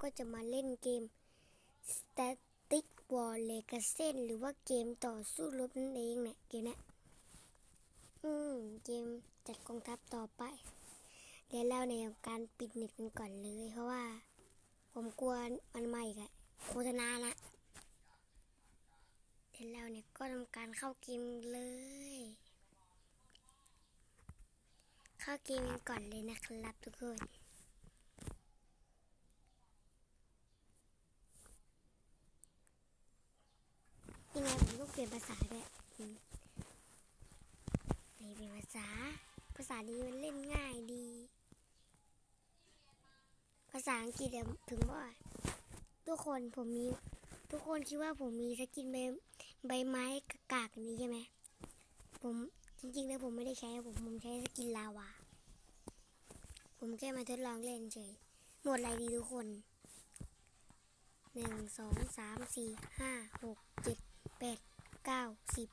ก็จะมาเล่นเกม Static War Legacy หรือว่าเกมต่อสู้รบนั่นเองเนี่ยเกมนี้ยอืม เกมจัดกองทัพต่อไปเดี๋ยวเล่าในการปิดเน็ตกันก่อนเลย เพราะว่า ผมกลัวมันใหม่กับโฆษณานะเดี๋ยวเราเนี่ยก็ทำการเข้าเกมเลย เข้าเกมกันก่อนเลยนะครับทุกคน ยังไงผมต้องเปลี่ยนภาษาด้วยอืมนี่เป็นภาษา ภาษานี้มันเล่นง่ายดี ภาษาอังกฤษอะถึงว่า ทุกคนผมมี ทุกคนคิดว่าผมมีสกินใบใบไม้กากนี้ใช่ไหม ผมจริงๆแล้วผมไม่ได้ใช้ผมผมใช้สกินลาวา ผมแค่มาทดลองเล่นเฉย หมดอะไรดีทุกคนหนึ่งสองสามสี่ห้าหกเจ็ด แปดเก้าสิบ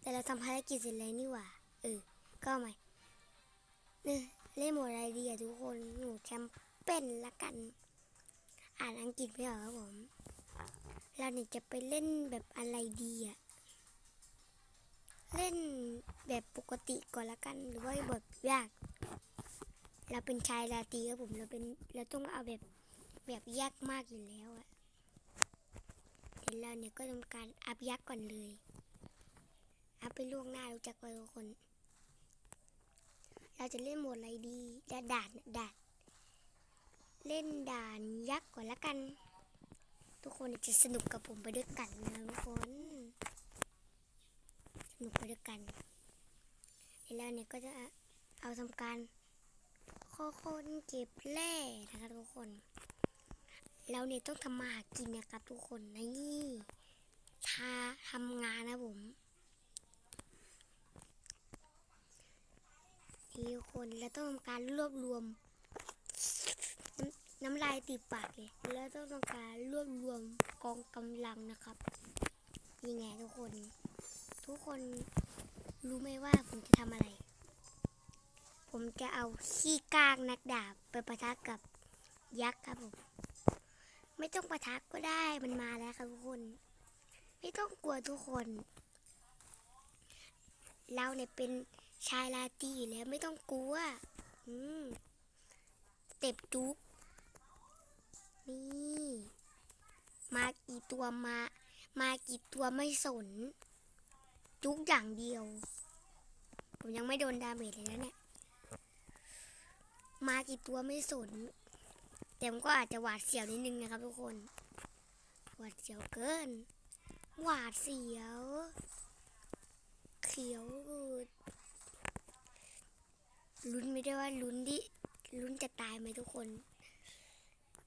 แต่เราทำภารกิจเสร็จแล้วนี่หว่า เออ ก็เอาใหม่เนี่ยเล่นโหมดอะไรดีอะทุกคนหมดแคมเป้นละกัน อ่านอังกฤษไม่ออกครับผม เราเนี่ยจะไปเล่นแบบอะไรดีอะเล่นแบบปกติก่อนละกัน หรือว่าแบบยาก เราเป็นชายราตรีครับผม เราเป็น เราต้องเอาแบบแบบยากมากอยู่แล้วอะ เดี๋ยวเราเนี่ยก็ทำการอัพยักษ์ก่อนเลย อัพไปล่วงหน้ารู้จักไว้ทุกคน เราจะเล่นโหมดอะไรดีด่านด่านด่านเล่นด่านยักษ์ก่อนละกัน ทุกคนจะสนุกกับผมไปด้วยกันนะทุกคน สนุกไปด้วยกันแล้วเนี่ยก็จะเอาทำการข้อคนเก็บแร่นะครับทุกคน เราเนี่ยต้องทำมาหากินนะครับทุกคนนี่ชาทำงานนะผมนี่ทุกคนเราต้องทำการรวบรวม น้ำลายติดปากเลยแล้วต้องทำการรวบรวมกองกำลังนะครับนี่ไงทุกคน ทุกคนรู้ไหมว่าผมจะทำอะไร ผมจะเอาขี้กากนักดาบไปประทะกับยักษ์ครับผม ไม่ต้องประทะก็ได้มันมาแล้วครับทุกคน ไม่ต้องกลัวทุกคน เราเนี่ยเป็นชายลาตรีอยู่แล้วไม่ต้องกลัว อืมเต็บจุ๊กนี่มากี่ตัวมา มากี่ตัวไม่สน จุกอย่างเดียว ผมยังไม่โดนดาเมจเลยนะเนี่ย มากี่ตัวไม่สน แต่ผมก็อาจจะหวาดเสียวนิดนึงนะครับทุกคน หวาดเสียวเกิน หวาดเสียว เขียวอืดลุ้นไม่ได้ว่าลุ้นดิลุ้นจะตายไหมทุกคน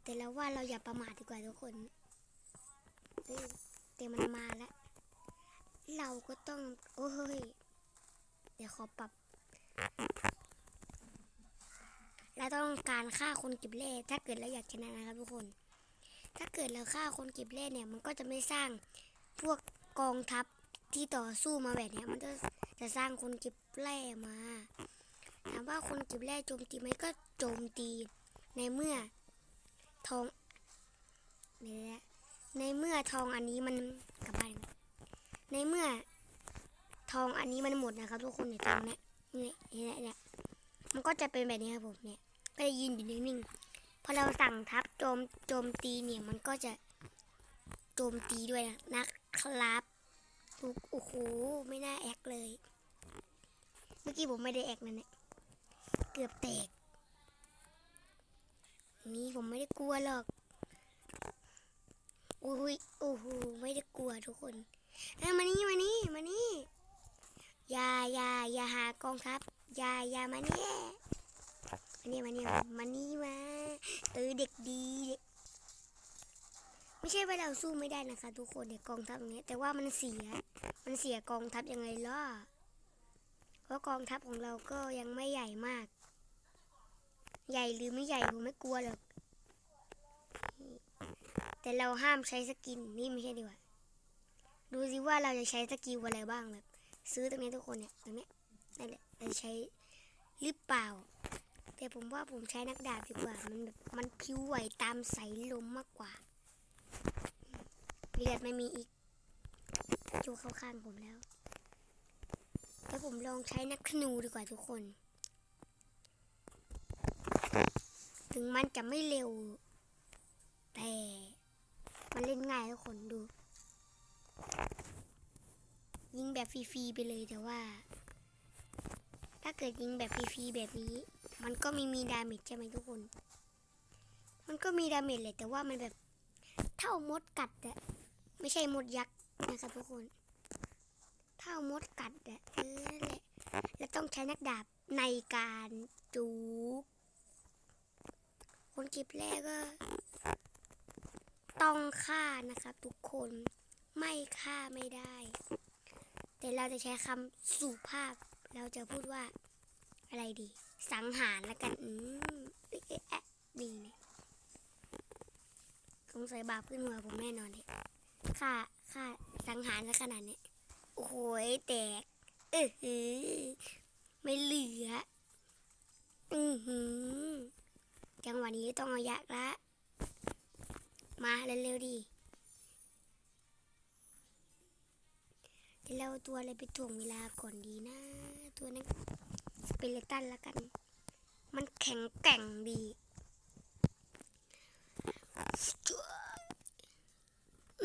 แต่แล้วว่าเราอย่าประมาทดีกว่าทุกคนเฮ้ยแต่มันมาแล้ว เราก็ต้อง โอ้ย เดี๋ยวขอปรับ เราต้องการฆ่าคนเก็บเล่ถ้าเกิดเราอยากชนะนะครับทุกคน ถ้าเกิดเราฆ่าคนเก็บเล่เนี่ย มันก็จะไม่สร้างพวกกองทัพที่ต่อสู้มาแบบเนี้ยมันก็จะสร้างคนเก็บแร่มาถามว่าคนเก็บแร่โจมตีไหมก็โจมตีในเมื่อทองเนี่ยในเมื่อทองอันนี้มันกลับบ้านในเมื่อทองอันนี้มันหมดนะครับทุกคนเนี่ยทองเนี่ยเนี่ยเนี่ยเนี่ยมันก็จะเป็นแบบนี้ครับผมเนี่ย ก็จะยืนอยู่นิ่งๆพอเราสั่งทับโจมโจมตีเนี่ยมันก็จะโจมตีด้วยนะนะครับโอ้โหไม่น่าแอคเลย เมื่อกี้ผมไม่ได้แอคนั่นเนี่ยเกือบแตก นี่ผมไม่ได้กลัวหรอกโอ้ยโอ้โหไม่ได้กลัวทุกคนเอ้มานี่มานี่มานี่อย่าอย่าอย่าหากองทัพอย่าอย่ามานี่ มานี่มานี่มานี่มาเออเด็กดีเด็กไม่ใช่ว่าเราสู้ไม่ได้นะคะ ทุกคนเนี่ยกองทัพอย่างเงี้ยแต่ว่ามันเสีย มันเสียกองทัพยังไงล่ะเพราะกองทัพของเราก็ยังไม่ใหญ่มาก ใหญ่หรือไม่ใหญ่ผมไม่กลัวหรอกแต่เราห้ามใช้สกินนี่ไม่ใช่ดีกว่าดูสิว่าเราจะใช้สกิลอะไรบ้างแบบซื้อตรงนี้ทุกคนเนี่ยตรงเนี้ยนั่นแหละเราจะใช้หรือเปล่า แต่ผมว่าผมใช้นักดาบดีกว่า มันแบบมันพิ้วไหวตามสายลมมากกว่าเลือดไม่มีอีกจูเข้าข้างผมแล้ว แล้วผมลองใช้นักธนูดีกว่าทุกคน ถึงมันจะไม่เร็ว แต่มันเล่นง่ายทุกคนดู ยิงแบบฟรีๆไปเลยแต่ว่า เกิดยิงแบบฟรีๆแบบนี้ มันก็ไม่มีดาเมจใช่ไหมทุกคน มันก็มีดาเมจแหละแต่ว่ามันแบบเท่ามดกัดอะไม่ใช่มดยักษ์นะครับทุกคน เท่ามดกัดอะเออนั่นแหละแล้วต้องใช้นักดาบในการจูกคนคลิปแรกก็ ต้องฆ่านะครับทุกคนไม่ฆ่าไม่ได้ แต่เราจะใช้คำสุภาพ เราจะพูดว่า อะไรดี สังหารและกันอืมเอ๊ะเอ๊ะแอะดีเนี่ยสงสัยบาปขึ้นหัวผมแน่นอนเลยฆ่าฆ่าสังหารซะขนาดเนี้ยโอ้โหแตกเออหือไม่เหลือ อือหือจังหวะนี้ต้องเอายักละมาเร็วๆดีเดี๋ยวเราตัวอะไรไปถ่วงเวลาก่อนดีนะ ตัวนั้น เปเลตันละกัน มันแข็งแกร่งดี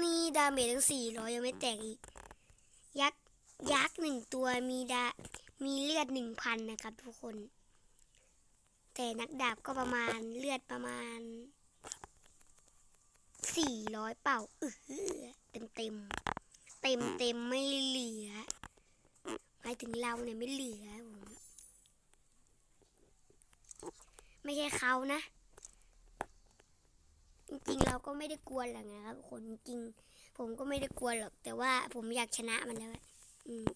นี่ดาเมจทั้งสี่ร้อยยังไม่แตกอีก ยักษ์ยักษ์หนึ่งตัวมีดา มีเลือดหนึ่งพันนะครับทุกคน แต่นักดาบก็ประมาณเลือดประมาณสี่ร้อยเป่าเออเต็มเต็ม เต็มเต็มไม่เหลือหมายถึงเราเนี่ยไม่เหลือผม ไม่ใช่เขานะ จริงๆเราก็ไม่ได้กลัวหรอกนะครับคนจริง ผมก็ไม่ได้กลัวหรอก แต่ว่าผมอยากชนะมันแล้วอืม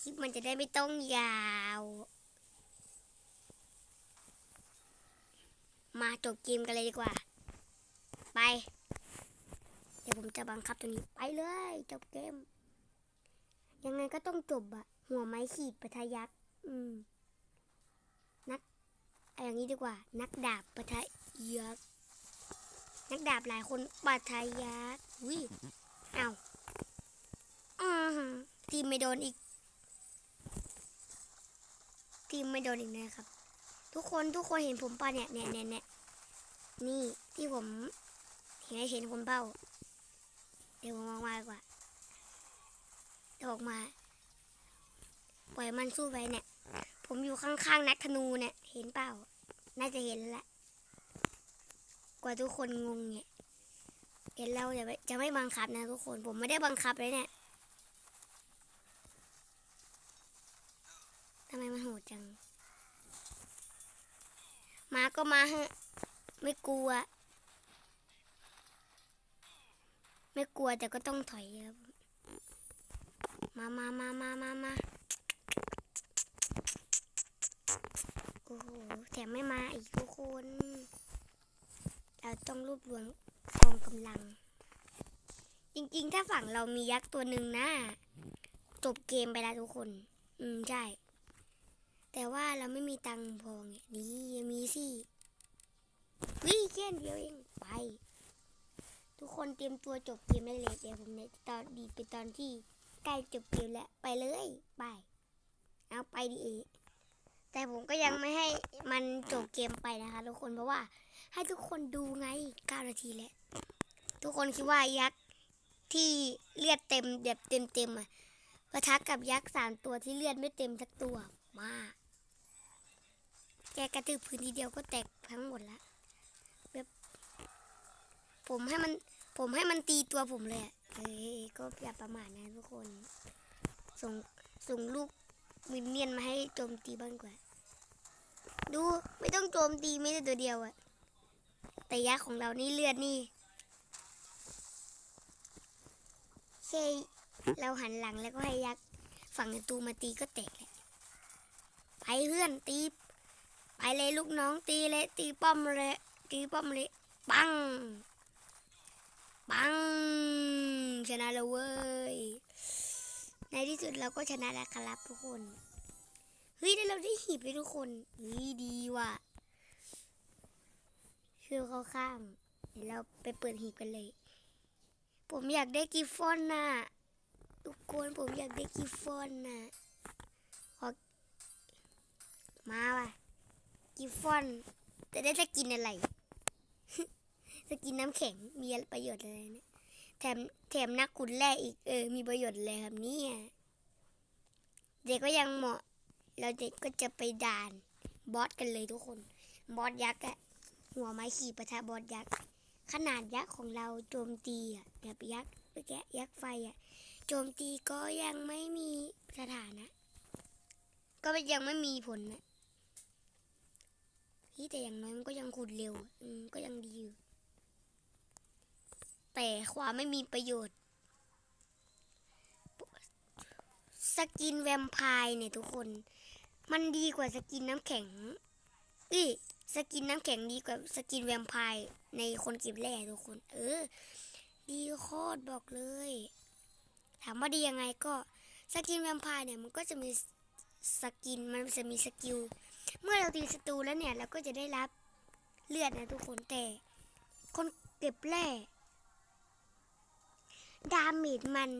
คลิปมันจะได้ไม่ต้องยาว มาจบเกมกันเลยดีกว่า ไป เดี๋ยวผมจะบังคับตัวนี้ไปเลยจบเกม ยังไงก็ต้องจบอะหัวไม้ขีดปะทะยักษ์อืม เอาอย่างนี้ดีกว่า นักดาบปะทะยักษ์นักดาบหลายคนปะทะยักษ์วิเอาอือหือทีมไม่โดนอีก ทีมไม่โดนอีกนะครับ ทุกคนทุกคนเห็นผมป่ะเนี่ยเนี่ยเนี่ยเนี่ยนี่ที่ผมเห็นเห็นผมเป้าเดี๋ยวผมออกมาดีกว่าเดี๋ยวออกมา ปล่อยมันสู้ไปเนี่ย ผมอยู่ข้างๆนักธนูเนี่ย เห็นเปล่า น่าจะเห็นแล้วแหละ กว่าทุกคนงงเนี่ย เห็นแล้วจะไม่จะไม่บังคับนะทุกคน ผมไม่ได้บังคับเลยเนี่ยทำไมมันโหดจัง มาก็มาเถอะไม่กลัว ไม่กลัวแต่ก็ต้องถอยครับ มามามามามามา อ้โหแถมไม่มาอีกทุกคน เราต้องรวบรวมกองกำลัง จริงๆ ถ้าฝั่งเรามียักษ์ตัวหนึ่งนะจบเกมไปแล้วทุกคน อืม ใช่ แต่ว่าเราไม่มีตังค์พองนี่ยังมีสิวิ่งแค่เดียวเองไป ทุกคนเตรียมตัวจบเกมได้เลยเดี๋ยวผมเนี่ยตอนดีไปตอนที่ใกล้จบเกมแล้ว ไปเลย ไป เอาไปดีเอ แต่ผมก็ยังไม่ให้มันจบเกมไปนะคะทุกคนเพราะว่า ให้ทุกคนดูไง9นาทีแล้วทุกคนคิดว่ายักษ์ที่เลือดเต็มแบบเต็มเต็มๆอะปะทะกับยักษ์สามตัวที่เลือดไม่เต็มสักตัวมาแกกระตือพื้นทีเดียวก็แตกทั้งหมดละแบบผมให้มันผมให้มันตีตัวผมเลยเฮ้ยก็อย่าประมาทนะทุกคน ส่งส่งลูกมินเนี่ยนมาให้โจมตีบ้างกว่า ดูไม่ต้องโจมตีไม่ได้ตัวเดียวอะแต่ยักษ์ของเรานี่เลือดนี่แค่เราหันหลังแล้วก็ให้ยักษ์ฝั่งศัตรูมาตีก็แตกแหละไปเพื่อนตีไปเลยลูกน้องตีเลยตีป้อมเลยตีป้อมเลยปังปังชนะแล้วเว้ยในที่สุดเราก็ชนะแล้วครับทุกคน เฮ้ยได้เราได้หีบเลยทุกคนเฮ้ยดีว่ะคือเขาข้ามเดี๋ยวเราไปเปิดหีบกันเลย ผมอยากได้กิฟฟอนน่ะทุกคนผมอยากได้กิฟฟอนน่ะขอมาว่ะกิฟฟอนจะได้สกินอะไรสกินน้ำแข็งมีประโยชน์อะไรเนี่ยแถมแถมนักขุดแร่อีกเออ มีประโยชน์เลยครับเนี่ยเด็กก็ยังเหมาะ เราเด็กก็จะไปด่านบอสกันเลยทุกคน บอสยักษ์อะหัวไม้ขี่ปะทะบอสยักษ์ ขนาดยักษ์ของเราโจมตีอะแบบยักษ์เมื่อกี้ยักษ์ไฟอะโจมตีก็ยังไม่มีสถานะ ก็ยังไม่มีผลนะพี่แต่อย่างน้อยมันก็ยังขุดเร็ว อืมก็ยังดีอยู่ แต่ความไม่มีประโยชน์ สกินแวมไพร์เนี่ยทุกคน มันดีกว่าสกินน้ำแข็งอีสกินน้ำแข็งดีกว่าสกินแวมไพร์ในคนเก็บแร่ทุกคน เออ ดีโคตรบอกเลย ถามว่าดียังไงก็สกินแวมไพร์เนี่ยมันก็จะมีสกินมันจะมีสกิล เมื่อเราตีศัตรูแล้วเนี่ยเราก็จะได้รับเลือดนะทุกคนแต่ คนเก็บแร่ดาเมจมัน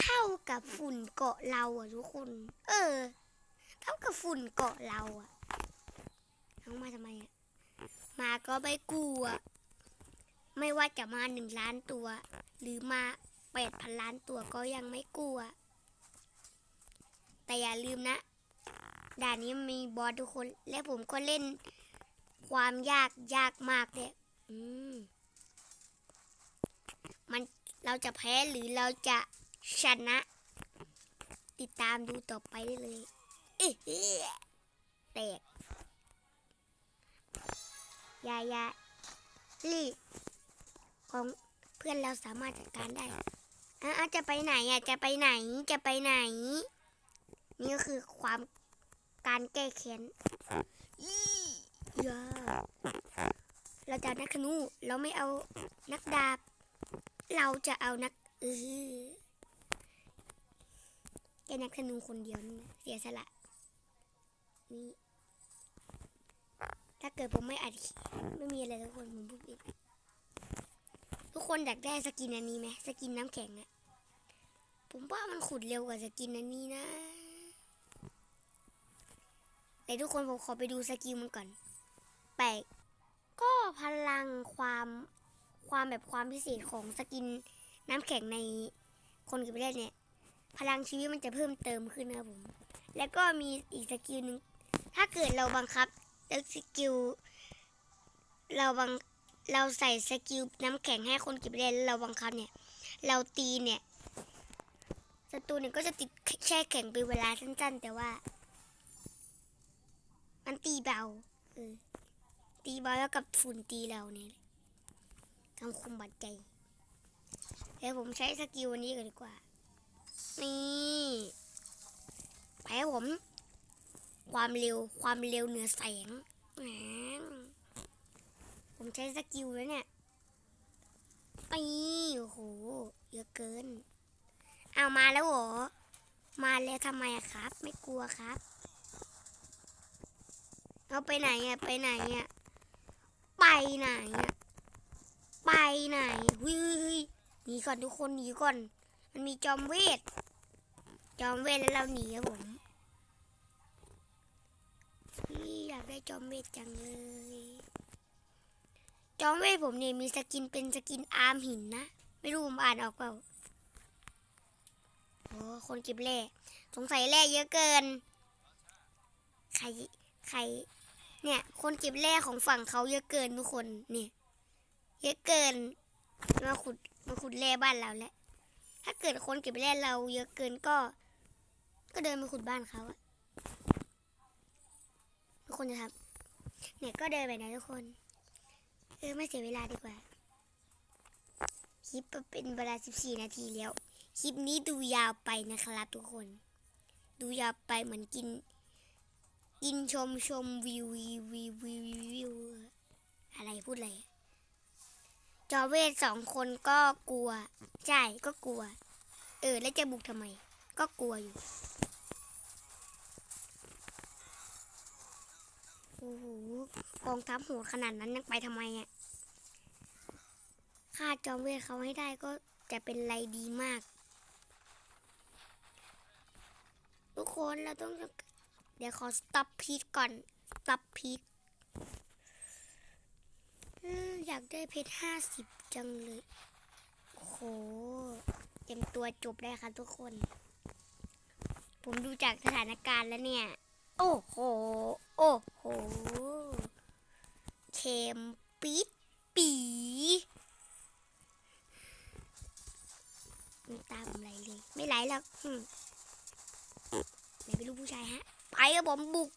เท่ากับฝุ่นเกาะเราอะทุกคน เออ เท่ากับฝุ่นเกาะเราอะน้องมาทำไมอะมาก็ไม่กลัว ไม่ว่าจะมาหนึ่งล้านตัว หรือมาแปดพันล้านตัวก็ยังไม่กลัว แต่อย่าลืมนะ ด่านนี้มีบอสทุกคน และผมก็เล่นความยากยากมากเลยอืมมันเราจะแพ้หรือเราจะชนะ ติดตามดูต่อไปได้เลย แตกยายาลี่ของเพื่อนเราสามารถจัดการได้อะจะไปไหนอะจะไปไหนจะไปไหน นี่ก็คือความการแก้แค้นอียาเราจะนักขนูเราไม่เอานักดาบ เราจะเอานักเออแค่นักธนูคนเดียวนี่เสียสละ นี่ถ้าเกิดผมไม่อัดไม่มีอะไรทุกคนผมพูดผิดทุกคนอยากได้สกินอันนี้ไหมสกินน้ำแข็งอะผมว่ามันขุดเร็วกว่าสกินอันนี้นะแต่ทุกคนผมขอไปดูสกิลมันก่อนแปลกก็พลังความความแบบความพิเศษของสกินน้ำแข็งในคนก็บเล่นเนี่ย พลังชีวิตมันจะเพิ่มเติมขึ้นนะผม แล้วก็มีอีกสกิลหนึ่ง ถ้าเกิดเราบังคับแล้วสกิลเราบังเราใส่สกิลน้ำแข็งให้คนเก็บเล่นเราบังคับเนี่ย เราตีเนี่ยศัตรูเนี่ยก็จะติดแช่แข็งเป็นเวลาสั้นๆ แต่ว่า มันตีเบาเออตีเบาแล้วกับฝุ่นตีเราเนี่ยทำคุมบัดใจเดี๋ยวผมใช้สกิลวันนี้กันดีกว่า นี่ไปผม ความเร็วความเร็วเหนือแสงแหมผมใช้สกิลแล้วเนี่ยปีโอ้โหเยอะเกิน เอามาแล้วเหรอ มาแล้วทำไมอะครับ ไม่กลัวครับ เอาไปไหนอะไปไหนอะไปไหนอะไปไหนเฮ้ยเฮ้ยเฮ้ยหนีก่อนทุกคนหนีก่อน มันมีจอมเวท จอมเวทแล้วเราหนีครับผม ได้จอมเวทจังเลย จอมเวทผมเนี่ยมีสกินเป็นสกินอาร์มหินนะ ไม่รู้ผมอ่านออกเปล่าโอ้คนเก็บแร่สงสัยแร่เยอะเกิน ใคร ใคร เนี่ย คนเก็บแร่ของฝั่งเขาเยอะเกินทุกคนเนี่ย เยอะเกิน มาขุด มาขุดแร่บ้านเราแล้ว ถ้าเกิดคนเก็บแร่เราเยอะเกินก็ ก็เดินไปขุดบ้านเขาอะ คนจะทำเนี่ยก็เดินไปนะทุกคน เออไม่เสียเวลาดีกว่า คลิปเป็นเวลา 14 นาทีแล้ว คลิปนี้ดูยาวไปนะครับทุกคน ดูยาวไปเหมือนกิน กินชมชมวิววิววิววิววิวอะไรพูดอะไรจอเวทสองคนก็กลัว ใช่ ก็กลัว เออ แล้วจะบุกทำไม ก็กลัวอยู่ โห โอ้โหกองทัพโหดขนาดนั้นยังไปทำไมอะฆ่าจอมเวทเขาให้ได้ก็จะเป็นไรดีมาก ทุกคนเราต้อง เดี๋ยวขอ stop พีทก่อน stop พีทอยากได้เพชรห้าสิบจังเลย โอ้โห เต็มตัวจบได้ค่ะทุกคน ผมดูจากสถานการณ์แล้วเนี่ย โอ้โห โอ้โหเค็มปิดปีน้ำตาผมไหลเลย ไม่ไหลหรอกไหนเป็นลูกผู้ชายฮะ ไปครับผมบุก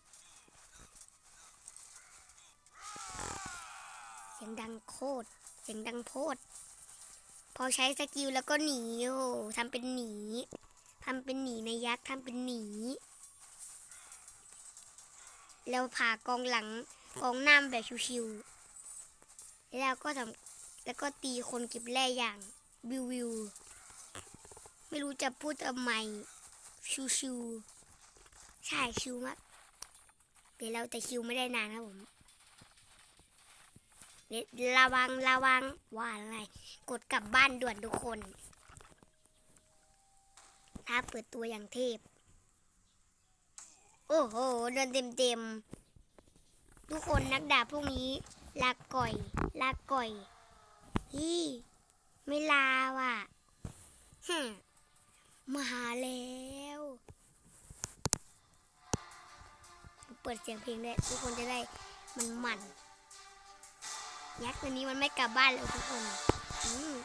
เสียงดังโคตร เสียงดังโพด พอใช้สกิลแล้วก็หนี โอ้ทำเป็นหนี ทำเป็นหนีในยักษ์ ทำเป็นหนี แล้วผ่ากองหลังกองหน้าแบบชิวๆแล้วก็ทำแล้วก็ตีคนเก็บแร่อย่างวิววิวไม่รู้จะพูดทำไมชิวๆใช่ชิวมากเดี๋ยวเราแต่ชิวไม่ได้นานครับผมเดี๋ยระวังระวังว่าอะไร กดกลับบ้านด่วนทุกคน ถ้าเปิดตัวอย่างเทพ โอ้โหเดินเต็มเต็มทุกคนนักดาบพวกนี้ ลาก่อย ลาก่อยฮี่ไม่ลาว่ะฮึมาหาแล้ว เปิดเสียงเพลงด้วยทุกคนจะได้มันมันยักษ์ตัวนี้มันไม่กลับบ้านเลยทุกคนอืม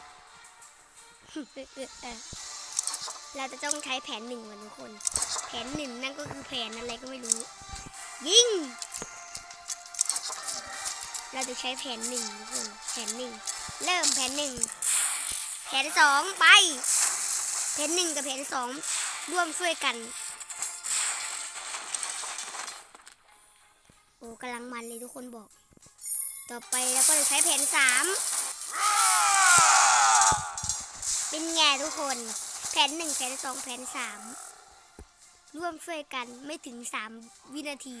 เราจะต้องใช้แผนหนึ่งก่อนทุกคน แผนหนึ่งนั่นก็คือแผนอะไรก็ไม่รู้ ยิง เราจะใช้แผนหนึ่งทุกคน แผนหนึ่ง เริ่มแผนหนึ่ง แผนสองไป แผนหนึ่งกับแผนสองร่วมช่วยกัน โอ้กำลังมันเลยทุกคนบอก ต่อไปแล้วก็จะใช้แผนสามเป็นไงทุกคน แผนหนึ่งแผนสองแผนสามร่วมช่วยกันไม่ถึงสามวินาที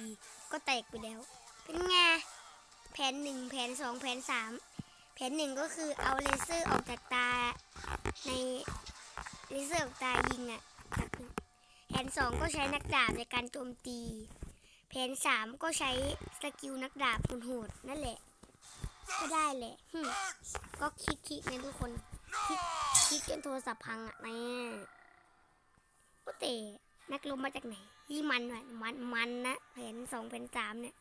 ก็แตกไปแล้ว เป็นไงแผนหนึ่งแผนสองแผนสามแผนหนึ่งก็คือเอาเลเซอร์ออกจากตาในเลเซอร์ออกตายิงอะ่ะแผนสองก็ใช้นักดาบในการโจมตีแผนสามก็ใช้สกิลนักดาบโหดนั่นแหละ ก็ได้แหละก็คิดคิดนะทุกคน คิดคิดจนโทรศัพท์พังอะแม่โอเตะนักลมมาจากไหนยี่มันว่ะมันมันนะแผนสองแผนสามเนี่ย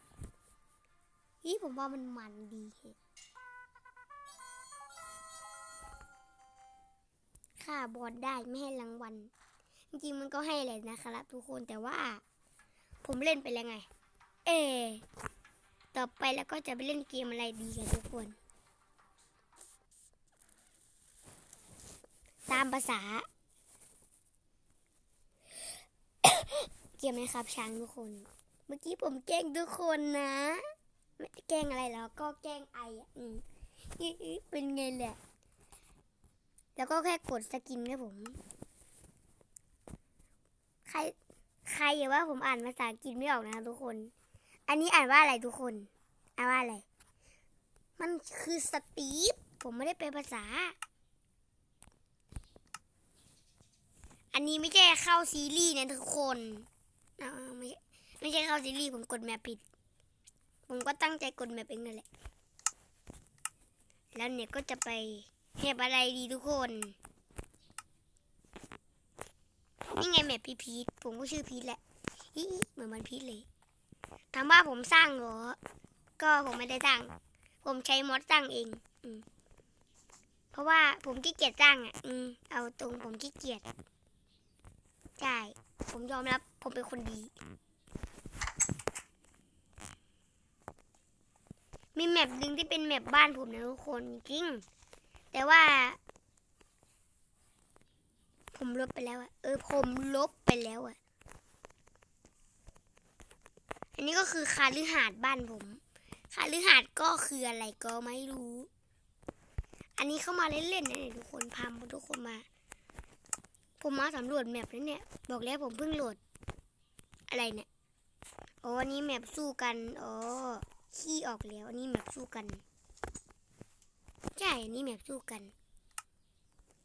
ยี่ผมว่ามันมันดีค่าบอลได้ไม่ให้รางวัลจริงๆมันก็ให้แหละนะครับทุกคนแต่ว่า ผมเล่นไปแล้วไง เอ ต่อไปแล้วก็จะไปเล่นเกมอะไรดีกันทุกคน ตามภาษา เกี่ยวไหมครับช้างทุกคน เมื่อกี้ผมแกล้งทุกคนนะ ไม่ได้แกล้งอะไรแล้วก็แกล้งไออืมเป็นไงแหละแล้วก็แค่กดสกินครับผม ใคร ใครอย่าว่าผมอ่านภาษาอังกฤษไม่ออกนะครับทุกคน อันนี้อ่านว่าอะไรทุกคน อ่านว่าอะไร มันคือสตีฟ ผมไม่ได้เป็นภาษา อันนี้ไม่ใช่เข้าซีรีส์นะทุกคนไม่ใช่ไม่ใช่เข้าซีรีส์ผมกดแมปผิด ผมก็ตั้งใจกดแมปเองนั่นแหละ แล้วเนี่ยก็จะไปเห็บอะไรดีทุกคนนี่ไงแมปพีพีทผมก็ชื่อพีทแหละอีเหมือนมันพีทเลยถามว่าผมสร้างเหรอ ก็ผมไม่ได้สร้าง ผมใช้มอดสร้างเองอืเพราะว่าผมขี้เกียจสร้างอะ อืมเอาตรงผมขี้เกียจ ใช่ ผมยอมรับ ผมเป็นคนดี มีแมปหนึ่งที่เป็นแมปบ้านผมนะทุกคนจริง แต่ว่า ผมลบไปแล้วอะเออ ผมลบไปแล้วอะอันนี้ก็คือคาลือหาดบ้านผมคาลือหาดก็คืออะไรก็ไม่รู้ อันนี้เข้ามาเล่นๆนะทุกคนพาทุกคนมา ผมมาสำรวจแมปแล้วเนี่ย บอกแล้วผมเพิ่งโหลด อะไรเนี่ยอ๋อนี้แมปสู้กันอ๋อขี้ออกแล้วอันนี้แมปสู้กันใช่อันนี้แมปสู้กัน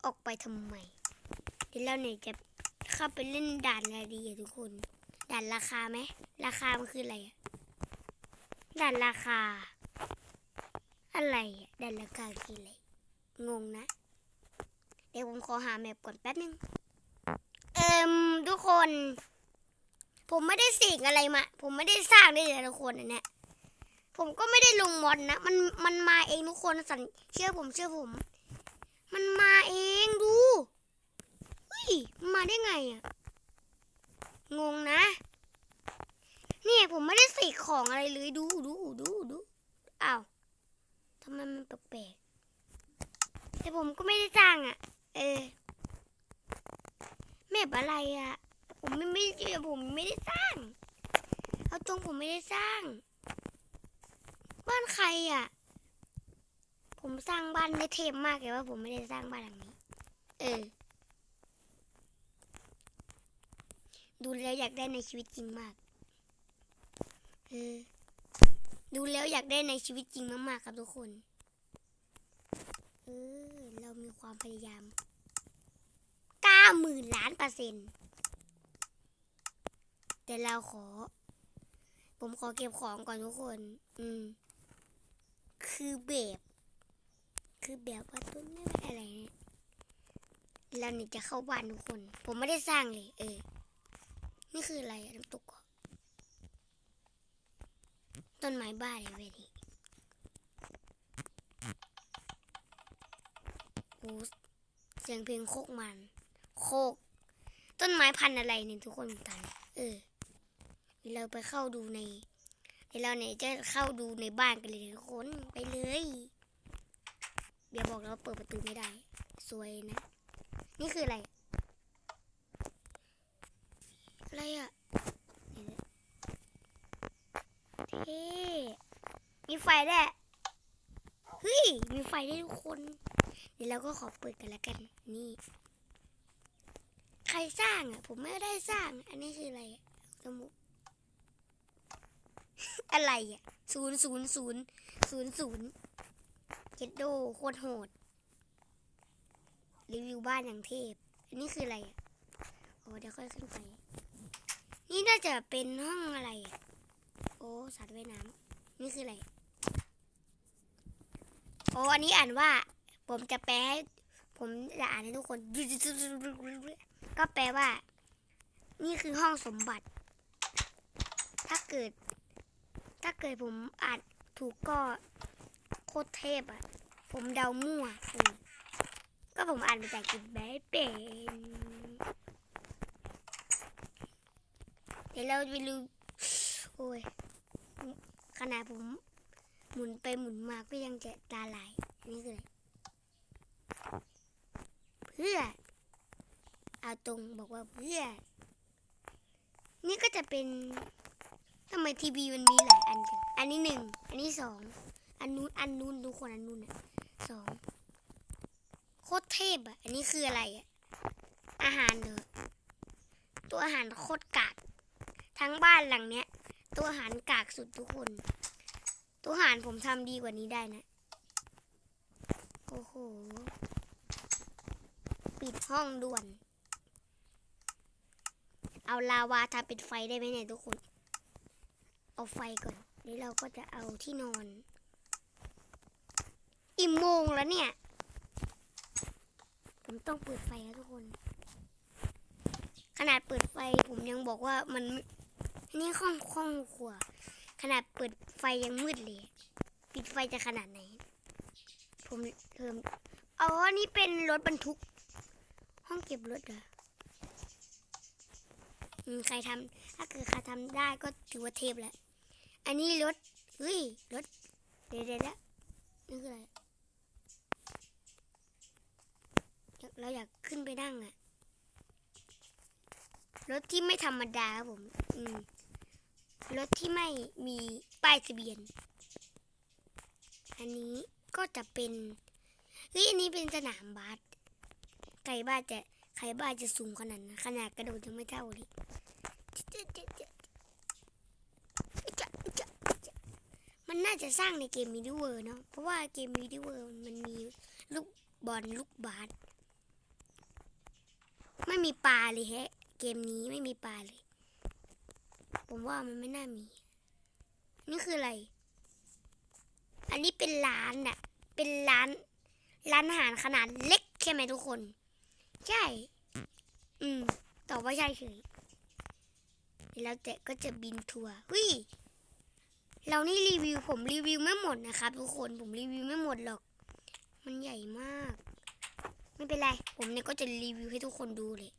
ออกไปทำไมเดี๋ยวเราเนี่ยจะเข้าไปเล่นด่านอะไรดีอะทุกคนด่านราคาไหมราคามันคืออะไรด่านราคา อะไรด่านราคาคืออะไรงงนะ เดี๋ยวผมขอหาแมปก่อนแป๊บนึง เอิมทุกคน ผมไม่ได้สิ่งอะไรมา ผมไม่ได้สร้างได้เลยทุกคนอันเนี้ยผมก็ไม่ได้ลงมอนนะ มันมันมาเองทุกคนสันเชื่อผมเชื่อผม มันมาเองดูเฮ้ยมาได้ไงอะงงนะ เนี่ยผมไม่ได้ใส่ของอะไรเลยดูดูดูดูอ้าวทำไมมันแปลกๆแต่ผมก็ไม่ได้สร้างอะเออ แมบอะไรอะผมไม่ไม่เชื่อผมไม่ได้สร้าง เอาตรงผมไม่ได้สร้าง บ้านใครอะ ผมสร้างบ้านได้เทพมากเลยว่าผมไม่ได้สร้างบ้านหลังนี้ เออ ดูแล้วอยากได้ในชีวิตจริงมาก เออ ดูแล้วอยากได้ในชีวิตจริงมากๆครับทุกคน เออ เรามีความพยายาม เก้าหมื่นล้านเปอร์เซ็นต์แต่เราขอ ผมขอเก็บของก่อนทุกคน อืม คือแบบ คือแบบว่าต้นไม่อะไรเนี่ยเราเนี่ยจะเข้าบ้านทุกคน ผมไม่ได้สร้างเลย เออ นี่คืออะไรน้ำตกเหรอต้นไม้บ้าเลยเว้ยนี่โอ้เสียงเพลงโคกมัน โคก ต้นไม้พันธุ์อะไรเนี่ยทุกคนกันเออเดี๋ยวเราไปเข้าดูในเดี๋ยวเราเนี่ยจะเข้าดูในบ้านกันเลยทุกคนไปเลยเดี๋ยวบอกแล้วว่าเปิดประตูไม่ได้สวยนะ นี่คืออะไร อะไรอะเท่มีไฟได้เฮ้ยมีไฟได้ทุกคน เดี๋ยวเราก็ขอเปิดกันแล้วกัน นี่ ใครสร้างอะ ผมไม่ได้สร้าง อันนี้คืออะไรอะสมุดอะไรอะศูนย์ศูนย์ศูนย์ศูนย์ศูนย์เจ็ดโดโคตรโหด รีวิวบ้านอย่างเทพ อันนี้คืออะไรอะโอ้เดี๋ยวค่อยขึ้นไป นี่น่าจะเป็นห้องอะไรอะโอ้สัตว์ว่ายน้ำนี่คืออะไร โอ้อันนี้อ่านว่า ผมจะแปลให้ ผมจะอ่านให้ทุกคน ก็แปลว่า นี่คือห้องสมบัติ ถ้าเกิด ถ้าเกิดผมอ่านถูกก็โคตรเทพอะ ผมเดามั่วเออก็ผมอ่านมาจากกินแบเป็นเดี๋ยวเราไปดูโอ้ยขนาดผมหมุนไปหมุนมาก็ยังจะตาไหลายอันนี่คืออะไรเพื่อ อาตรงบอกว่าเพื่อนี่ก็จะเป็นทำไมทีวีมันมีหลายอันจังอันนี้หนึ่งอันนี้สองอันนู้นอันนู้นทุกคนอันนู้นอะสองโคตรเทพอะ อันนี้คืออะไรอะ อาหารเหรอตัวอาหารโคตรกาก ทั้งบ้านหลังเนี้ย ตัวอาหารกากสุดทุกคน ตัวอาหารผมทำดีกว่านี้ได้นะ โอ้โห ปิดห้องด่วน เอาลาวาทำเป็นไฟได้ไหมเนี่ยทุกคน เอาไฟก่อนนี่เราก็จะเอาที่นอน อิ่มโมงแล้วเนี่ย ผมต้องเปิดไฟแล้วทุกคน ขนาดเปิดไฟผมยังบอกว่ามันนี่ห้องห้องครัว ขนาดเปิดไฟยังมืดเลย ปิดไฟจะขนาดไหน ผมเพิ่มอ๋อ นี่เป็นรถบรรทุก ห้องเก็บรถเหรอ ใครทำถ้าเกิดใครทำได้ก็ถือว่าเทพแหละ อันนี้รถเฮ้ยรถเดี๋ยวเดี๋ยวเดี๋ยวนี่คืออะไรเราอยากขึ้นไปนั่งอะรถที่ไม่ธรรมดาครับผม อืม รถที่ไม่มีป้ายทะเบียน อันนี้ก็จะเป็น เฮ้ย อันนี้เป็นสนามบาสใครบ้านจะ ใครบ้าจะสูงขนาดนั้นขนาดกระโดดยังไม่เท่าเลยมันน่าจะสร้างในเกมมิดิเวอร์เนาะเพราะว่าเกมมิดิเวอร์มันมีลูกบอลลูกบาสไม่มีปลาเลยแฮะ เกมนี้ไม่มีปลาเลย ผมว่ามันไม่น่ามี นี่คืออะไร อันนี้เป็นร้านอะเป็นร้าน ร้านอาหารขนาดเล็กใช่ไหมทุกคน ใช่ อืมตอบว่าใช่เฉยแล้วแต่ก็จะบินทัวร์วิเรานี่รีวิวผมรีวิวไม่หมดนะครับทุกคนผมรีวิวไม่หมดหรอก มันใหญ่มาก ไม่เป็นไร ผมเนี่ยก็จะรีวิวให้ทุกคนดูเลย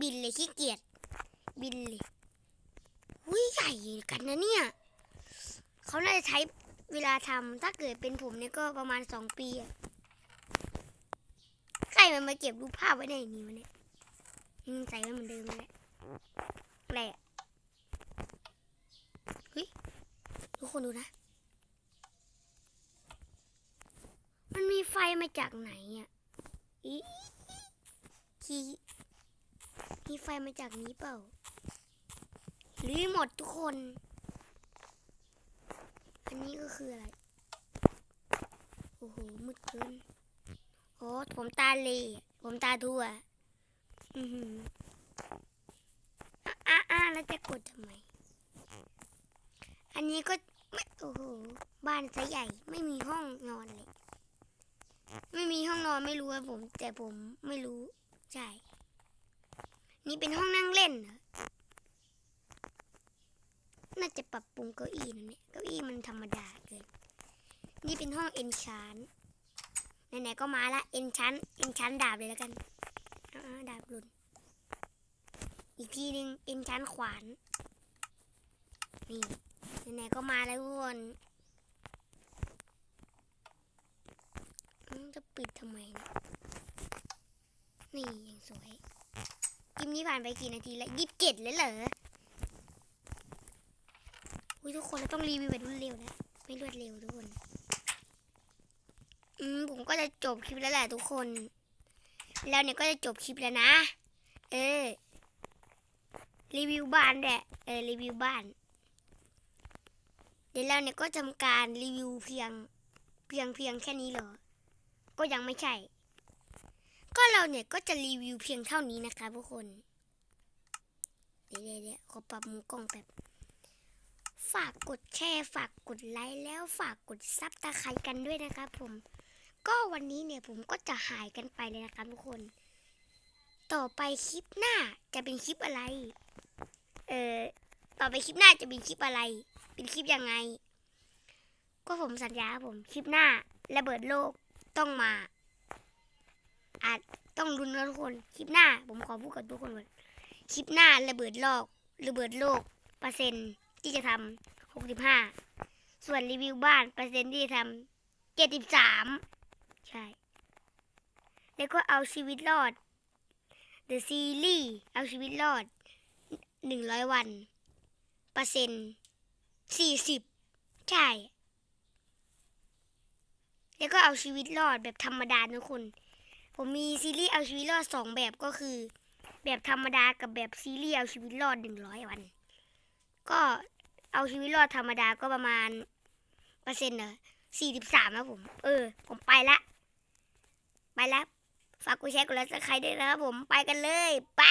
บินเลยขี้เกียจบินเลยวิใหญ่กันนะเนี่ยเขาน่าจะใช้เวลาทำถ้าเกิดเป็นผมเนี่ยก็ประมาณสองปีอะ ครมันมาเก็บรูปภาพไว้ในนี้วะเนี่ยอืมใส่ไว้เหมือนเดิมนั่นแหละแหละเฮ้ยทุกคนดูนะ มันมีไฟมาจากไหนอะอีคีมีไฟมาจากนี้เปล่าหรือหมดทุกคน อันนี้ก็คืออะไร โอ้โหมืดเกิน โอ้ผมตาเลอะผมตาทั่วอืออะอะแล้วจะกดทำไม อันนี้ก็ไม่โอ้โห บ้านซะใหญ่ ไม่มีห้องนอนเลย ไม่มีห้องนอนไม่รู้ว่าผม แต่ผมไม่รู้ ใช่ นี่เป็นห้องนั่งเล่นเหรอ น่าจะปรับปรุงเก้าอี้นะเนี่ย เก้าอี้มันธรรมดาเกิน นี่เป็นห้องเอนชาน ไหนๆก็มาละเอ็นชานเอ็นชานดาบเลยแล้วกันดาบหลุนอีกทีหนึ่งเอ็นชานขวาน นี่ไหนๆก็มาแล้วทุกคนจะปิดทำไมนี่ยนี่ยังสวยกิมนี้ผ่านไปกี่นาทีแล้วยี่สิบเจ็ดเลยเหรออุ้ยทุกคนเราต้องรีวิวแบบรวดเร็วนะไม่รวดเร็วทุกคน อืมผมก็จะจบคลิปแล้วแหละทุกคน แล้วเนี่ยก็จะจบคลิปแล้วนะ เออ รีวิวบ้านแหละเออรีวิวบ้าน เดี๋ยวเราเนี่ยก็ทำการรีวิวเพียง เพียงเพียงแค่นี้เหรอ ก็ยังไม่ใช่ ก็เราเนี่ยก็จะรีวิวเพียงเท่านี้นะคะทุกคน เดี๋ยวเดี๋ยวขอปรับมุมกล้องแป๊บฝากกดแชร์ ฝากกดไลค์แล้วฝากกดซับตะไคร้กันด้วยนะครับผม ก็วันนี้เนี่ยผมก็จะหายกันไปเลยนะครับทุกคน ต่อไปคลิปหน้าจะเป็นคลิปอะไร เอ่อ ต่อไปคลิปหน้าจะเป็นคลิปอะไร เป็นคลิปยังไง ก็ผมสัญญาผมคลิปหน้าระเบิดโลกต้องมา อาจต้องรุนนะทุกคน คลิปหน้า ผมขอพูดกับทุกคนก่อนคลิปหน้าระเบิดโลกระเบิดโลกเปอร์เซ็นต์ที่จะทำหกสิบห้าส่วนรีวิวบ้านเปอร์เซ็นต์ที่จะทำเจ็ดสิบสาม ใช่ แล้วก็เอาชีวิตรอด The Series เอาชีวิตรอดหนึ่งร้อยวัน เปอร์เซ็นต์สี่สิบใช่ แล้วก็เอาชีวิตรอดแบบธรรมดาทุกคน ผมมีซีรีส์เอาชีวิตรอดสองแบบก็คือ แบบธรรมดากับแบบซีรีส์เอาชีวิตรอดหนึ่งร้อยวัน ก็เอาชีวิตรอดธรรมดาก็ประมาณเปอร์เซ็นต์เหรอสี่สิบสามนะผม เออ ผมไปละ ไปแล้ว ฝากกูแชร์กดไลค์สักใครด้วยนะครับผม ไปกันเลย ไป